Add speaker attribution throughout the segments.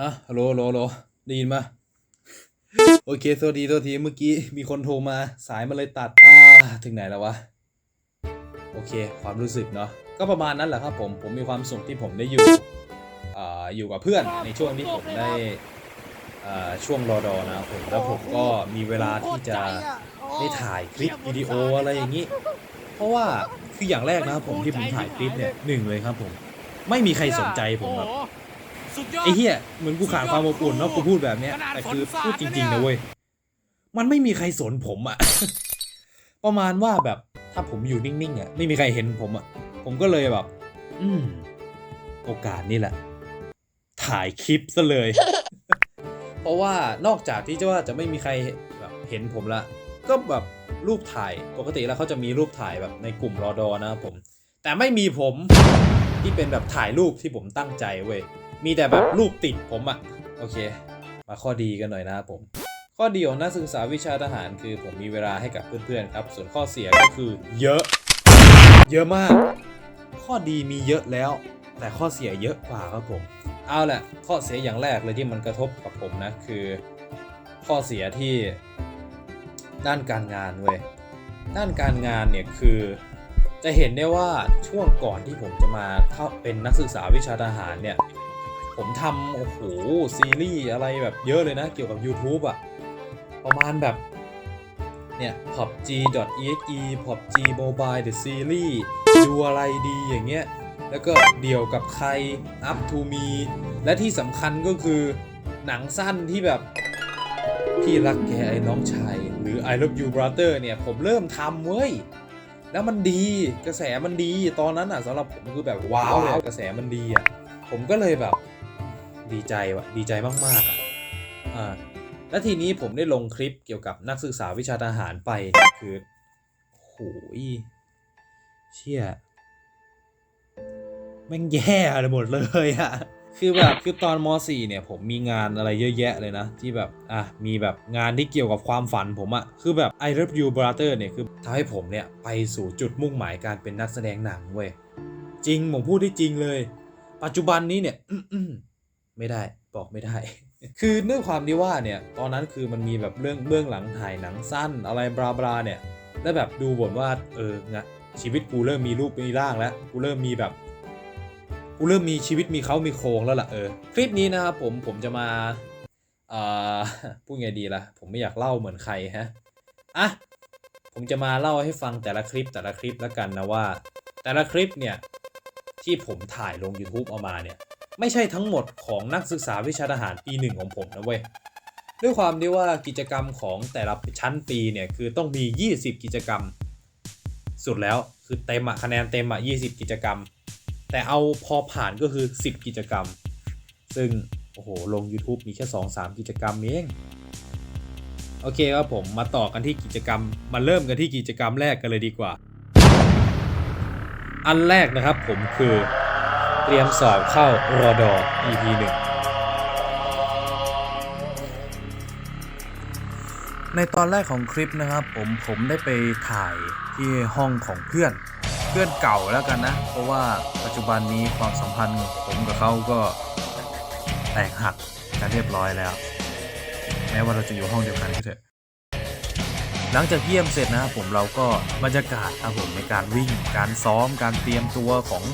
Speaker 1: ฮะฮัลโหลฮัลโหลได้ยินปะโอเคสวัสดีตัวทีเมื่อกี้มีคนโทรมาสายมันเลยตัด อ่า ถึงไหนแล้ววะ โอเค ความรู้สึกเนาะ ก็ประมาณนั้นแหละครับผม ผมมีความสุขที่ผมได้อยู่ อ่า อยู่กับเพื่อนในช่วงที่ผมได้ อ่า ช่วงรอดอนะผมแล้วผมก็มีเวลาที่จะได้ถ่ายคลิปวิดีโออะไรอย่างนี้ เพราะว่า คืออย่างแรกนะครับผมที่ผมถ่ายคลิปเนี่ยหนึ่งเลยครับผม ไม่มีใครสนใจผมแบบ ไอ้เหี้ยเหมือนกูขาดความอบอุ่นเนาะกูพูดแบบเนี้ย
Speaker 2: ขนาด
Speaker 1: แต่คือ
Speaker 2: ฝนสาด
Speaker 1: พูดจริง
Speaker 2: นะเนี่
Speaker 1: ๆ
Speaker 2: ย
Speaker 1: นะเว้ยมันไม่มีใครสนผมอะประมาณว่าแบบถ้าผมอยู่นิ่งๆอะไม่มีใครเห็นผมอะผมก็เลยแบบ อืม โอกาสนี่แหละ ถ่ายคลิปซะเลย เพราะว่านอกจากที่จะว่าจะไม่มีใครแบบเห็นผมละ ก็แบบรูปถ่ายปกติแล้วเขาจะมีรูปถ่ายแบบในกลุ่มรอดอนะครับผม แต่ไม่มีผมที่เป็นแบบถ่ายรูปที่ผมตั้งใจเว้ย มีแต่แบบรูปติดผมอะโอเค มาข้อดีกันหน่อยนะครับผม ข้อดีของนักศึกษาวิชาทหารคือผมมีเวลาให้กับเพื่อนๆครับ ส่วนข้อเสียก็คือเยอะ เยอะมาก ข้อดีมีเยอะแล้ว แต่ข้อเสียเยอะกว่าครับผม เอาแหละข้อเสียอย่างแรกเลยที่มันกระทบกับผมนะคือ ข้อเสียที่ด้านการงานเว้ยด้านการงานเนี่ยคือจะเห็นได้ว่าช่วงก่อนที่ผมจะมาเข้าเป็นนักศึกษาวิชาทหารเนี่ย ผมทำโอ้โหซีรีส์อะไรแบบเยอะเลยนะ เกี่ยวกับ YouTube อะประมาณแบบ เนี่ย PUBG.exe PUBG Mobile The Series ดูอะไรดีอย่างเงี้ย แล้วก็เดี่ยวกับใคร Up to Me และที่สำคัญก็คือหนังสั้นที่แบบพี่รักแกไอ้น้องชาย หรือ I love you brother เนี่ย ผมเริ่มทำเว้ย แล้วมันดีกระแสมันดีตอนนั้นอะสำหรับผมคือแบบว้าวเลยกระแสมันดีอะผมก็เลยแบบ ดีใจว่ะดีใจมากๆอะอ่าแล้วทีนี้ผมได้ลงคลิปเกี่ยวกับนักศึกษาวิชาทหารไปนี่คือโหยเชี่ยแม่งแย่เลยหมดเลยอะคือแบบคือตอนม .4 เนี่ยผมมีงานอะไรเยอะแยะเลยนะ ที่แบบอะมีแบบงานที่เกี่ยวกับความฝันผมอะคือแบบ I love you brother เนี่ยคือทำให้ผมเนี่ยไปสู่จุดมุ่งหมายการเป็นนักแสดงหนังเว้ยจริงผมพูดได้จริงเลย ปัจจุบันนี้เนี่ย ไม่ได้บอกไม่ได้ คือเนื่องความที่ว่าเนี่ยตอนนั้นคือมันมีแบบเรื่องเบื้องหลังถ่ายหนังสั้นอะไรบราบราเนี่ยแล้วแบบดูบทว่าเอองะชีวิตกูเริ่มมีรูปมีร่างแล้วกูเริ่มมีแบบกูเริ่มมีชีวิตมีเขามีโครงแล้วล่ะเออคลิปนี้นะครับผมผมจะมาเอ่อพูดไงดีล่ะ ผมไม่อยากเล่าเหมือนใครฮะอะผมจะมาเล่าให้ฟังแต่ละคลิปแต่ละคลิปแล้วกันนะว่า แต่ละคลิปเนี่ยที่ผมถ่ายลง YouTube เอามาเนี่ย ไม่ใช่ทั้งหมดของนักศึกษาวิชาทหารปีหนึ่งของผมนะเว้ยด้วยความที่ว่ากิจกรรมของแต่ละชั้นปีเนี่ยคือต้องมี 20 กิจกรรม สุดแล้วคือเต็มอะคะแนนเต็มอะ20 กิจกรรม แต่เอาพอผ่านก็คือ 10 กิจกรรม ซึ่งโอ้โหลง YouTube มีแค่ 2-3 กิจกรรมเอง โอเคครับผมมาต่อกันที่กิจกรรม มาเริ่มกันที่กิจกรรมแรกกันเลยดีกว่า อันแรกนะครับผมคือ เตรียมสอบเข้ารอดอ EP 1ในตอนแรกของคลิปนะครับ ผมผมได้ไปถ่ายที่ห้องของเพื่อน เพื่อนเก่าแล้วกันนะ เพราะว่าปัจจุบันนี้ความสัมพันธ์ผมกับเขาก็แตกหักกันเรียบร้อยแล้ว แม้ว่าเราจะอยู่ห้องเดียวกันก็เถอะหลังจากเยี่ยมเสร็จนะครับผมเราก็บรรยากาศครับผมในการวิ่งการซ้อมการเตรียมตัวของ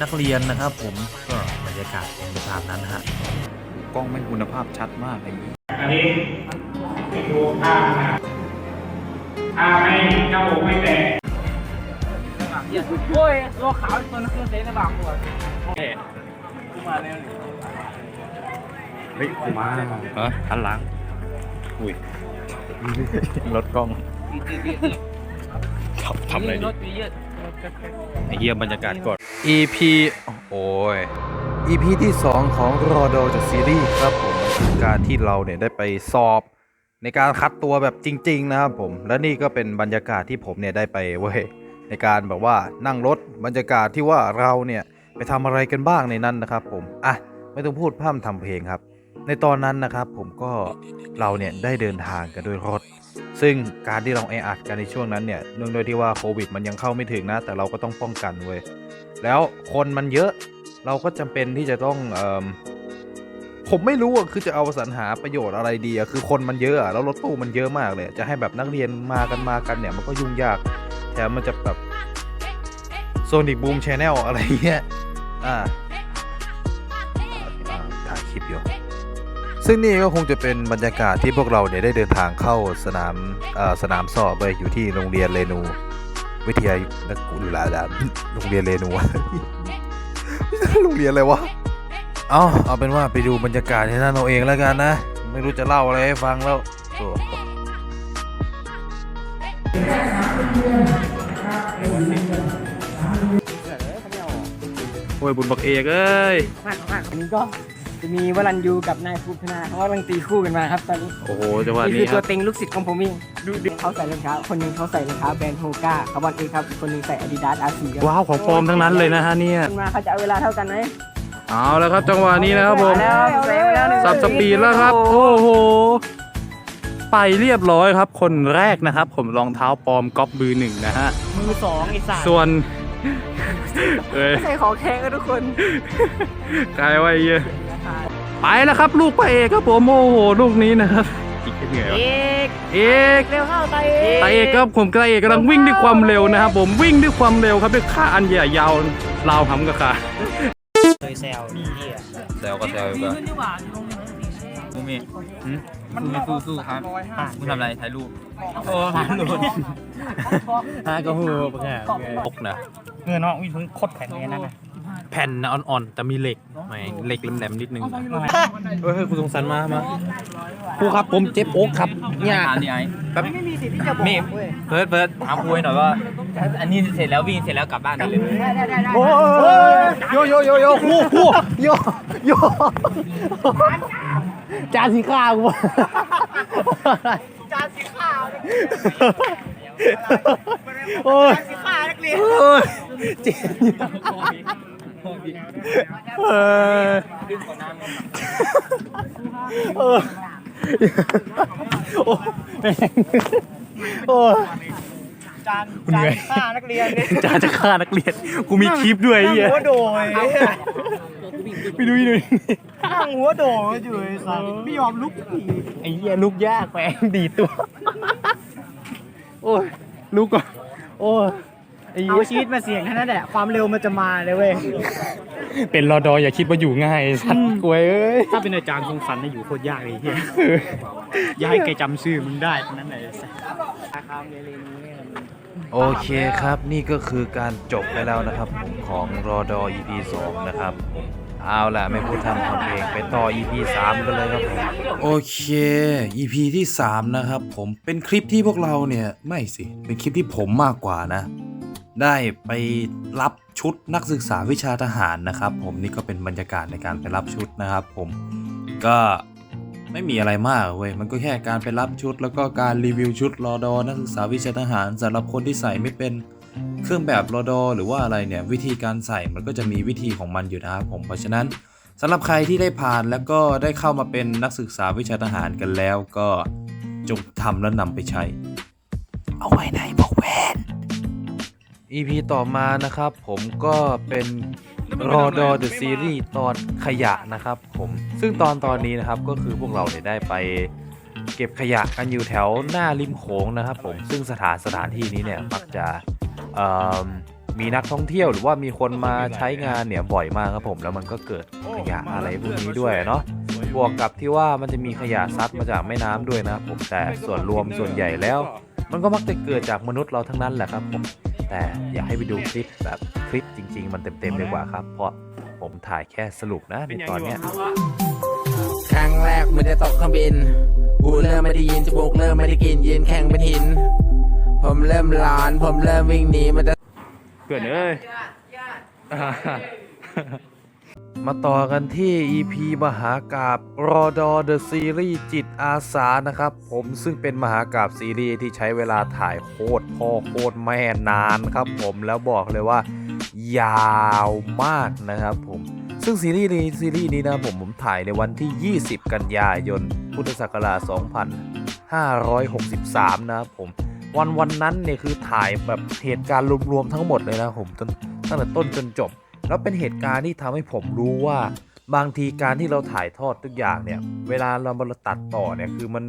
Speaker 1: นักเรียนนะครับผมก็บรรยากาศเป็นไปตามนั้นฮะกล้องไม่คุณภาพชัดมากเลย
Speaker 3: อันนี้ไปดูผ้านะผ้าไม่เน่าไม่แตก
Speaker 4: โอ้ยตัวขาวตัวนั้นคือเซนในบางคนกูมาแล้วนี่
Speaker 1: เฮ้ยมาเออหันหลังอุ้ยรถกล้องทำทำอะไร
Speaker 4: ร
Speaker 1: ดี
Speaker 4: ถมีเยอะ
Speaker 1: ไอเยี่ยมบรรยากาศก่อน EP โอ้ย EP ที่ 2 ของรอดอจากซีรีส์ครับผมมันคือการที่เราเนี่ยได้ไปสอบในการคัดตัวแบบจริง ๆ นะครับผม และนี่ก็เป็นบรรยากาศที่ผมเนี่ยได้ไปเว้ยในการแบบว่านั่งรถบรรยากาศที่ว่าเราเนี่ยไปทำอะไรกันบ้างในนั้นนะครับ ผมอะไม่ต้องพูดพร่ำทำเพลงครับ ในตอนนั้นนะครับผมก็เราเนี่ยได้เดินทางกันด้วยรถ ซึ่งการที่เราแออัดกันในช่วงนั้นเนี่ยเนื่องด้วยที่ว่าโควิดมันยังเข้าไม่ถึงนะ แต่เราก็ต้องป้องกันเว้ยแล้วคนมันเยอะเราก็จำเป็นที่จะต้องเอมผมไม่รู้อะคือจะเอาสรรหาประโยชน์อะไรดีอะคือคนมันเยอะอะแล้วรถตู้มันเยอะมากเลย จะให้แบบนักเรียนมากันมากันเนี่ยมันก็ยุ่งยากแถมมันจะแบบโซนิกบูมชแนลอะไรเงี้ยอ่าอ่า ซึ่งนี่ก็คงจะเป็นบรรยากาศที่พวกเราเนี่ยได้เดินทางเข้าสนามเอ่อสนามสอบไปอยู่ที่โรงเรียนเรนู วิทยานักกุลาดามโรงเรียนเรนูโรงเรียนอะไรวะเอาเอาเป็นว่าไปดูบรรยากาศที่นั่นเอาเองแล้วกันนะ ไม่รู้จะเล่าอะไรให้ฟังแล้วโอ้โอ้ยบุญบักเอกเอ้ย
Speaker 4: มากมากอันนี้ก็ จะมีวรันยูกับนายภูพนาเขากำลังตีคู่กันมาครับตอนนี้
Speaker 1: โอ้โหจังหวะ
Speaker 4: นี่
Speaker 1: นี้
Speaker 4: คือ
Speaker 1: ค
Speaker 4: ตั
Speaker 1: รั
Speaker 4: ว
Speaker 1: บ
Speaker 4: เต็งลูกศิษย์ของผมเองดูดิเขาใส่รองเท้าคนหนึงเขาใส่รองเท้าแบรนด์โฮก้าคาร์บอนเอครับอีกคนหนึงใส่อาดิดาสอาร์ซีครับ
Speaker 1: ว้าวของปลอมทั้งนั้นเลยนะฮะเนี่ย
Speaker 4: ขึ้นมาเขาจะเอาเวลาเท่ากันไหม
Speaker 1: เอาแล้วครับจังหวะนี้นะครับผม
Speaker 4: มาแล้วเซฟแล้วหนึ่ง
Speaker 1: สับสปีดแล้วครับ โอ้โห ไปเรียบร้อยครับ คนแรกนะครับ ผมรองเท้าปลอมก๊อปมือหนึ่งนะฮะ
Speaker 4: มือสองไอ้สัตว์
Speaker 1: ส่วน เอ้ย
Speaker 4: ไม่ใช่ของแท้กันทุกคน
Speaker 1: กลายไว้เยอะ ไปแล้วครับ ลูกพระเอกครับผมโอ้โหลูกนี้นะครับอีกเหนื่อยวะ
Speaker 4: เอก
Speaker 1: เอก
Speaker 4: เร็วเข้าไป
Speaker 1: ตาเอกครับผมตาเอกกำลังวิ่งด้วยความเร็วนะครับผมวิ่งด้วยความเร็วครับด้วยขาอันใหญ่ยาวราวหำกับขา
Speaker 4: เคยแซวนี่เหี้ย
Speaker 1: แซวก็แซวอยู่กัน
Speaker 5: มูมี่มูมี่สู้สู้ครับมึงทำอะไรถ่ายรูปโอ้ถ่ายรูป
Speaker 1: ฮะก็หูปะเนี่ยปกนะ
Speaker 4: เงินน้องวิ่งเพิ่งคดแผ่นเลยนั่นนะ
Speaker 1: แผ่นนะอ่อนๆ แต่มีเหล็กแหมเหล็กแหลมๆนิดนึงเฮ้ยคุณสงสารมามาครูครับผมเจ็บอกครับเนี่ย
Speaker 5: ถามดิไอ้
Speaker 1: แป๊บ
Speaker 4: ไม่มีสิทธิ์ที่จะบอก
Speaker 5: มี
Speaker 4: เว้ย
Speaker 5: เฟิร์สเฟิร์สถามคุยหน่อยว่า อันนี้เสร็จแล้ววิ่งเสร็จแล้วกลับบ้านได้เลย
Speaker 4: ได้ได้ได้ได้
Speaker 1: โอ้ยโยโยโยโยครูครูโยโยจานสีข้าวกู
Speaker 4: จานสีขาว
Speaker 1: โอ้ย
Speaker 4: สีขาวนักเรียน
Speaker 1: โอ้ยเจ็บ เออเออโอ้แม่งโอ้ย
Speaker 4: จานจานสีขาวนักเรียนเนี่ย
Speaker 1: จานจะฆ่านักเรียน กูมีคลิปด้วยไอ้เหี้ย
Speaker 4: หัวโดย
Speaker 1: ไปดูดู
Speaker 4: นั่งหัวโดยอยู่ไอ้สัสไม่ยอมลุก
Speaker 1: ไอ้เหี้ยลุกยากแม่งดีดตัว โอ้ยลุกก่อนโอ้ยไอ้
Speaker 4: เอา
Speaker 1: เหี้ย
Speaker 4: ชีวิตมาเสี่ยงแค่นั้นแหละความเร็วมันจะมาเลยเว้ย
Speaker 1: เป็นรอดออย่าคิดว่าอยู่ง่ายไอ้สัตว์กวยเอ้ย
Speaker 4: ถ้าเป็นอาจารย์คงฝันนะอยู่โคตรยากเลยเฮียอย่าให้แกจำชื่อมึงได้นั่นเลยอาคามเรเลนี้
Speaker 1: โอเคครับนี่ก็คือการจบไปแล้วนะครับผมของรอดอ EP 2นะครับผมเอาล่ะ ไม่พูดทำทำเพลงไปต่อ EP 3 กันเลยครับผม โอเค EP ที่ 3 นะครับผมเป็นคลิปที่พวกเราเนี่ย ไม่สิ เป็นคลิปที่ผมมากกว่านะ ได้ไปรับชุดนักศึกษาวิชาทหารนะครับ ผมนี่ก็เป็นบรรยากาศในการไปรับชุดนะครับ ผมก็ไม่มีอะไรมากเว้ยมันก็แค่การไปรับชุด แล้วก็การรีวิวชุดรอดอนักศึกษาวิชาทหารสำหรับคนที่ใส่ไม่เป็นเครื่องแบบรอดอหรือว่าอะไรเนี่ยวิธีการใส่มันก็จะมีวิธีของมันอยู่นะครับผมเพราะฉะนั้นสำหรับใครที่ได้ผ่านแล้วก็ได้เข้ามาเป็นนักศึกษาวิชาทหารกันแล้วก็จงทำและนำไปใช้ เอาไว้ในบอกแวน EP ต่อมานะครับ ผมก็เป็นรอดอเดอะซีรีส์ตอนขยะนะครับ ผมซึ่งตอนตอนนี้นะครับก็คือพวกเราเนี่ยได้ไปเก็บขยะกันอยู่แถวหน้าริมโขงนะครับ ผมซึ่งสถานสถานที่นี้เนี่ยมักจะเอิ่มมีนักท่องเที่ยวหรือว่ามีคนมาใช้งานเนี่ยบ่อยมากครับผมแล้วมันก็เกิดขยะอะไรพวกนี้ด้วยเนาะบวกกับที่ว่ามันจะมีขยะซัดมาจากแม่น้ำด้วยนะครับผมแต่ส่วนรวมส่วนใหญ่แล้ว มันก็มักจะเกิดจากมนุษย์เราทั้งนั้นแหละครับผม แต่อยากให้ไปดูคลิปแบบคลิปจริง ๆ มันเต็มๆดีกว่าครับ เพราะผมถ่ายแค่สรุปนะในตอนเนี้ย
Speaker 6: ครั้งแรกมันจะตกเครื่องบินหูเริ่มไม่ได้ยินจมูกเริ่มไม่ได้กลินยืนแข็งเป็นหิน ผมเริ่มร้อนผมเริ่มวิ่งหนีมันจะ
Speaker 1: เพื่อนเอ้ย มาต่อกันที่ EP มหากาบรอดอเดอะซีรีส์จิตอาสานะครับ ผมซึ่งเป็นมหากาบซีรีส์ที่ใช้เวลาถ่ายโคตรพ่อโคตรแม่นานครับผมแล้วบอกเลยว่า ยาวมากนะครับผมซึ่งซีรีส์นี้ซีรีส์นี้นะผมผมถ่ายในวันที่ 20 กันยายน พุทธศักราช 2563 นะครับผมวันวันนั้นเนี่ยคือถ่ายแบบเหตุการณ์รวมๆทั้งหมดเลยนะผมตั้งแต่ต้นจนจบ แล้วเป็นเหตุการณ์ที่ทำให้ผมรู้ว่า บางทีการที่เราถ่ายทอดทุกอย่างเนี่ย เวลาเรามาตัดต่อเนี่ยคือมัน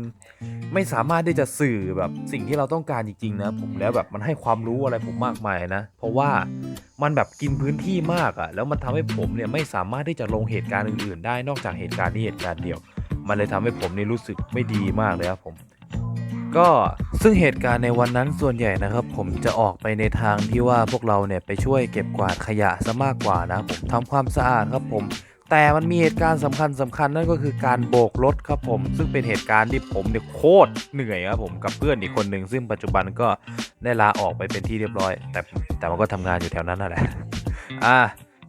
Speaker 1: ไม่สามารถที่จะสื่อแบบสิ่งที่เราต้องการจริงๆนะผมแล้วแบบมันให้ความรู้อะไรผมมากมายนะ เพราะว่ามันแบบกินพื้นที่มากอะ่ะ แล้วมันทำให้ผมเนี่ยไม่สามารถที่จะลงเหตุการณ์อื่นๆ ได้นอกจากเหตุการณ์นี้เหตุการณ์เดียว มันเลยทำให้ผมนี่รู้สึกไม่ดีมากเลยครับผม ก็ซึ่งเหตุการณ์ในวันนั้นส่วนใหญ่นะครับ ผมจะออกไปในทางที่ว่าพวกเราเนี่ยไปช่วยเก็บกวาดขยะซะมากกว่านะผมทำความสะอาดครับผม แต่มันมีเหตุการณ์สำคัญสำคัญนั่นก็คือการโบกรถครับผม ซึ่งเป็นเหตุการณ์ที่ผมเนี่ยโคตรเหนื่อยครับผมกับเพื่อนอีกคนหนึ่งซึ่งปัจจุบันก็ได้ลาออกไปเป็นที่เรียบร้อย แต่แต่มันก็ทำงานอยู่แถวนั้นนั่นแหละอ่า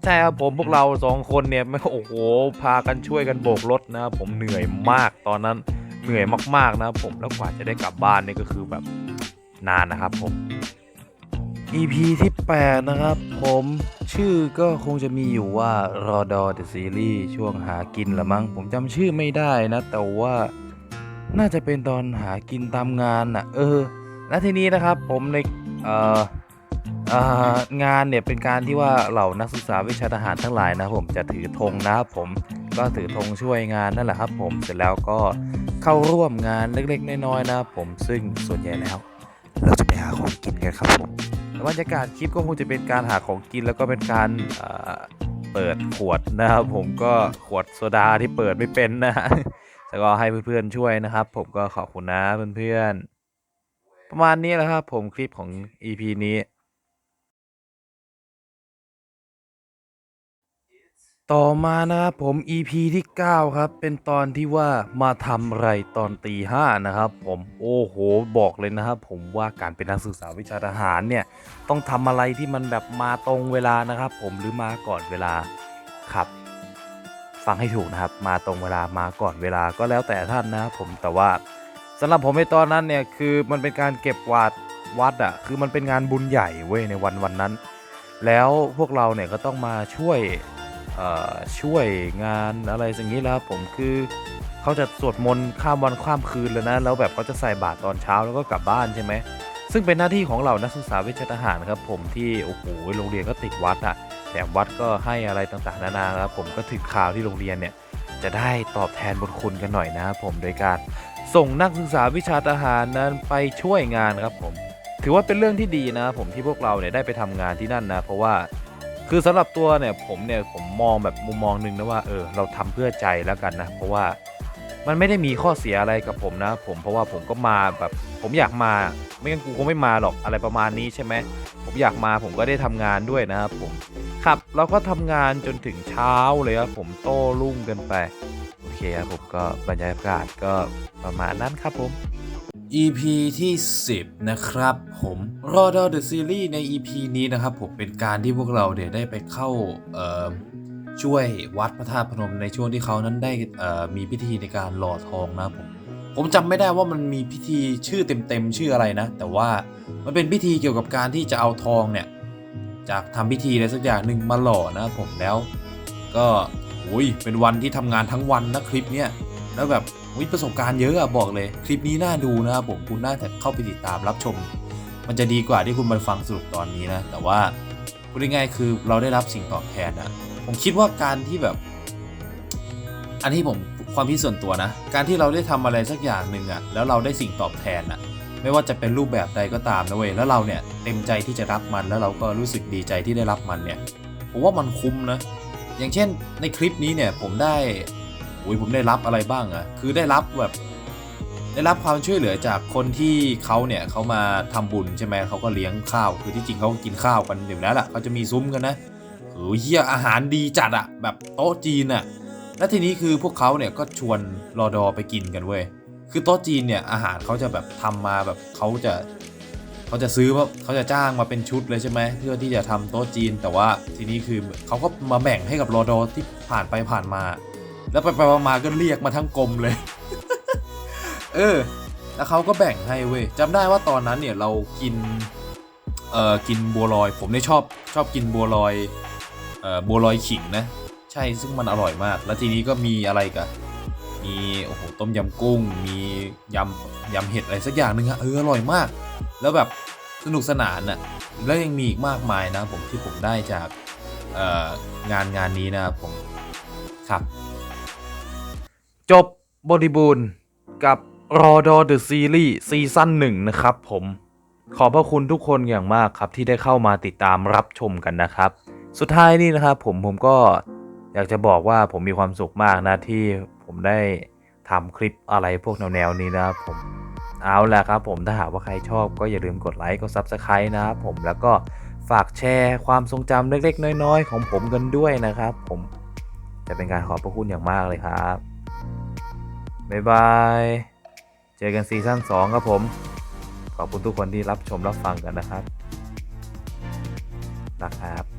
Speaker 1: ใช่ครับผมพวกเราสองคนเนี่ยไม่โอ้โหพากันช่วยกันโบกรถนะครับผมเหนื่อยมากตอนนั้น เหนื่อยมากๆนะครับผมแล้วกว่าจะได้กลับบ้านนี่ก็คือแบบนานนะครับผม EP ที่ 8 นะครับ ผมชื่อก็คงจะมีอยู่ว่ารอดอ The Series ช่วงหากินละมั้งผมจำชื่อไม่ได้นะ แต่ว่าน่าจะเป็นตอนหากินตามงานอะ เออ และทีนี้นะครับผมในเอ่องานเนี่ยเป็นการที่ว่าเหล่านักศึกษาวิชาทหารทั้งหลายนะผมจะถือธงนะครับผมก็ถือธงช่วยงานนั่นแหละครับ ผมเสร็จแล้วก็ เข้าร่วมงานเล็กๆ น้อยๆนะครับผมซึ่งส่วนใหญ่แล้ว เราจะไปหาของกินกันครับผมบรรยากาศคลิปก็คงจะเป็นการหาของกินแล้วก็เป็นการเปิดขวดนะครับผมก็ขวดโซดาที่เปิดไม่เป็นนะแล้วก็ให้เพื่อนๆช่วยนะครับ ผมก็ขอบคุณนะเพื่อนๆประมาณนี้แหละครับ ผมคลิปของ EP นี้ ต่อมานะครับผม EP ที่ 9 ครับ เป็นตอนที่ว่ามาทำอะไรตอนตีห้านะครับ ผมโอ้โหบอกเลยนะครับ ผมว่าการเป็นนักศึกษาวิชาทหารเนี่ย ต้องทำอะไรที่มันแบบมาตรงเวลานะครับ ผมหรือมาก่อนเวลาครับ ฟังให้ถูกนะครับ มาตรงเวลามาก่อนเวลาก็แล้วแต่ท่านนะครับผมแต่ว่าสำหรับผมในตอนนั้นเนี่ยคือมันเป็นการเก็บกวาดวัดอะ่ะคือมันเป็นงานบุญใหญ่เว้ยในวันวันนั้น แล้วพวกเราเนี่ยก็ต้องมาช่วย ช่วยงานอะไรอย่างนี้แล้วผมคือเขาจะสวดมนต์ข้ามวันข้ามคืนเลยนะแล้วแบบเขาจะใส่บาตรตอนเช้าแล้วก็กลับบ้านใช่ไหมซึ่งเป็นหน้าที่ของเรานักศึกษาวิชาทหารครับผมที่โอ้โหโรงเรียนก็ติดวัดอะแถมวัดก็ให้อะไรต่างๆนานาครับผมก็ถึงข่าวที่โรงเรียนเนี่ยจะได้ตอบแทนบุญคุณกันหน่อยนะครับผมโดยการส่งนักศึกษาวิชาทหารนั้นไปช่วยงานครับผม ถือว่าเป็นเรื่องที่ดีนะผมที่พวกเราเนี่ยได้ไปทำงานที่นั่นนะ เพราะว่า คือสำหรับตัวเนี่ยผมเนี่ยผมมองแบบมุมมองหนึ่งนะว่าเออเราทำเพื่อใจแล้วกันนะเพราะว่ามันไม่ได้มีข้อเสียอะไรกับผมนะ ผมเพราะว่าผมก็มาแบบผมอยากมาไม่งั้นกูคงไม่มาหรอกอะไรประมาณนี้ใช่ไหมผมอยากมาผมก็ได้ทำงานด้วยนะครับผมครับเราก็ทำงานจนถึงเช้าเลยครับผมโต้รุ่งกันไปโอเคครับผมก็บรรยากาศก็ประมาณนั้นครับผม
Speaker 7: EP ที่ 10 นะครับผมรอดอ The Series ใน EP นี้นะครับผมเป็นการที่พวกเราเนี่ยได้ไปเข้าช่วยวัดพระธาตุพนมในช่วงที่เขานั้นได้มีพิธีในการหล่อทองนะผมผมจำไม่ได้ว่ามันมีพิธีชื่อเต็มๆชื่ออะไรนะ แต่ว่ามันเป็นพิธีเกี่ยวกับการที่จะเอาทองเนี่ยจากทำพิธีอะไรสักอย่างหนึ่งมาหล่อนะผมแล้ว ก็อุ้ยเป็นวันที่ทำงานทั้งวันนะคลิปเนี้ยแล้วแบบ วิประสบการณ์เยอะอะบอกเลย คลิปนี้น่าดูนะครับผมคุณน่าจะเข้าไปติดตามรับชม มันจะดีกว่าที่คุณมาฟังสรุปตอนนี้นะ แต่ว่าพูดง่ายๆคือเราได้รับสิ่งตอบแทนอะผมคิดว่าการที่แบบ อันที่ผมความคิดส่วนตัวนะ การที่เราได้ทำอะไรสักอย่างหนึ่งอะแล้วเราได้สิ่งตอบแทนอะไม่ว่าจะเป็นรูปแบบใดก็ตามนะเว้ยแล้วเราเนี่ยเต็มใจที่จะรับมันแล้วเราก็รู้สึกดีใจที่ได้รับมันเนี่ยผมว่ามันคุ้มนะอย่างเช่นในคลิปนี้เนี่ยผมได้ อ้ยผมได้รับอะไรบ้างอะคือได้รับแบบ ได้รับความช่วยเหลือจากคนที่เขาเนี่ยเขามาทำบุญใช่ไหมเขาก็เลี้ยงข้าว คือที่จริงเขาก็กินข้าวกันอยู่แล้วล่ะเขาจะมีซุ้มกันนะโอ้ยเฮียอาหารดีจัดอะแบบโต๊ะจีนอะแล้วทีนี้คือพวกเขาเนี่ยก็ชวนรอดอไปกินกันเว้ยคือโต๊ะจีนเนี่ยอาหารเขาจะแบบทำมาแบบเขาจะเขาจะซื้อว่าเขาจะจ้างมาเป็นชุดเลยใช่ไหมเพื่อที่จะทำโต๊ะจีน แต่ว่าทีนี้คือเขาก็มาแบ่งให้กับรอดอที่ผ่านไปผ่านมา แล้วไปไปๆมาๆก็เรียกมาทั้งกรมเลย เออ แล้วเขาก็แบ่งให้เว้ยจำได้ว่าตอนนั้นเนี่ยเรากิน เอ่อ กินบัวลอย ผมเนี่ยชอบชอบกินบัวลอย เอ่อ บัวลอยขิงนะ ใช่ ซึ่งมันอร่อยมาก แล้วทีนี้ก็มีอะไรกันมี โอ้โห ต้มยำกุ้ง มียำยำเห็ดอะไรสักอย่างหนึ่งอะเออ อร่อยมาก แล้วแบบสนุกสนานอะแล้วยังมีอีกมากมายนะผมที่ผมได้จากเอ่องานงานนี้นะครับผม
Speaker 8: ครับ
Speaker 1: จบบริบูรณ์กับรอดอเดอะซีรีส์ซีซั่นหนึ่งนะครับผมขอบพระคุณทุกคนอย่างมากครับที่ได้เข้ามาติดตามรับชมกันนะครับ สุดท้ายนี่นะครับผมผมก็อยากจะบอกว่าผมมีความสุขมากนะที่ผมได้ทำคลิปอะไรพวกแนวๆนี้นะครับผมเอาละครับผมถ้าหากว่าใครชอบก็อย่าลืมกดไลค์กด Subscribe นะครับผมแล้วก็ฝากแชร์ความทรงจำเล็กๆ น้อยๆ ของผมกันด้วยนะครับ ผมจะเป็นการขอบพระคุณอย่างมากเลยครับ บ๊ายบาย เจอกันซีซั่น2ครับผม ขอบคุณทุกคนที่รับชมรับฟังกันนะครับนะครับ